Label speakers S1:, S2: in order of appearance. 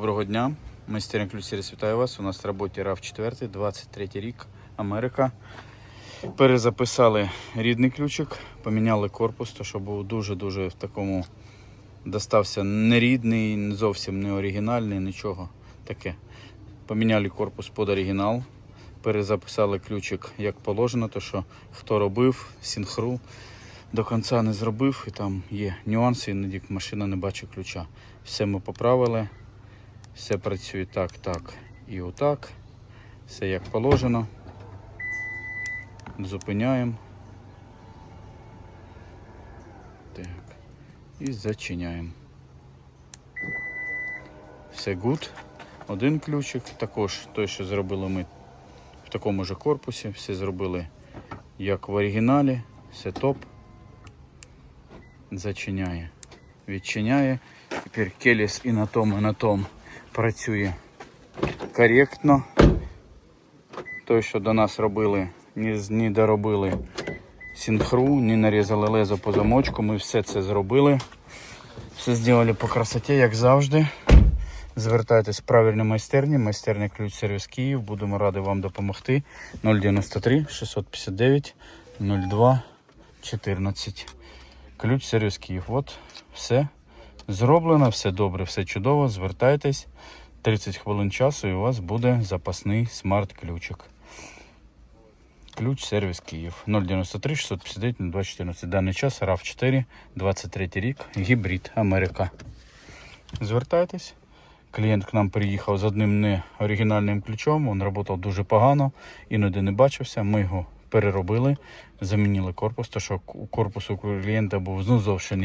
S1: Доброго дня, майстерня ключ сервіс вітаю вас. У нас в роботі RAV 4, 23 рік, Америка. Перезаписали рідний ключик, поміняли корпус, то що був дуже-дуже в такому достався нерідний, не зовсім не оригінальний, нічого таке. Поміняли корпус під оригінал, перезаписали ключик як положено, то що хто робив, синхру до кінця не зробив, і там є нюанси, іноді машина не бачить ключа. Все ми поправили. Все працює так, так і отак. Все як положено. Зупиняємо. Так. І зачиняємо. Все гуд. Один ключик. Також той, що зробили ми в такому ж корпусі. Все зробили як в оригіналі. Все топ. Зачиняє. Відчиняє. Тепер келіс і на том, і на том працює коректно. Той, що до нас робили, не, доробили синхру, не нарізали лезо по замочку. Ми все це зробили. Все зробили по красоті, як завжди. Звертайтесь в правильні майстерні, майстерня ключ сервіс Київ. Будемо раді вам допомогти. 093 659 02 14. Ключ сервіс Київ. От все зроблено, все добре, все чудово. Звертайтесь. 30 хвилин часу і у вас буде запасний смарт-ключик. Ключ сервіс Київ 093 659 0214. Даний час RAV 4, 23 рік, гібрид Америка. Звертайтесь. Клієнт к нам приїхав з одним неоригінальним ключом. Він працював дуже погано, іноді не бачився. Ми його переробили, замінили корпус, тому що у корпусу клієнта був зовсім